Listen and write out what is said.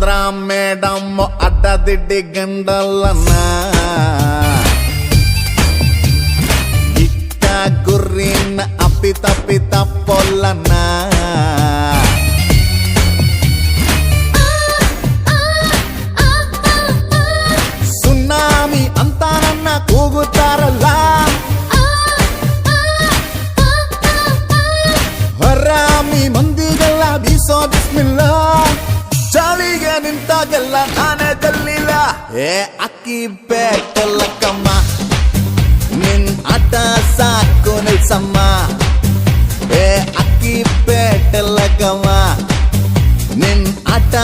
ఆంధ్ర మేడమ్మ అడ్డదిడ్డి గండలన్నా. ఇక్క గుర్రిన్న అప్పి తప్పి తప్పొల్లన్నా. సున్నామి అంతానన్న కూగుతారల్లా. హర్రామి మందిగల్లా బీసోది ನಿಂತಾಗೆಲ್ಲ ನಾನೇ ತಲ್ಲಿಲ್ಲ. ಏ, ಅಕ್ಕಿ ಬೇಟಲ್ಲ ಕಮ್ಮ. ನಿನ್ ಆಟ ಸಾಕು ನಿಲ್ಸಮ್ಮ. ಏ, ಅಕ್ಕಿ ಬೇಟಲ್ಲ ಕಮ್ಮ. ನಿನ್ ಆಟ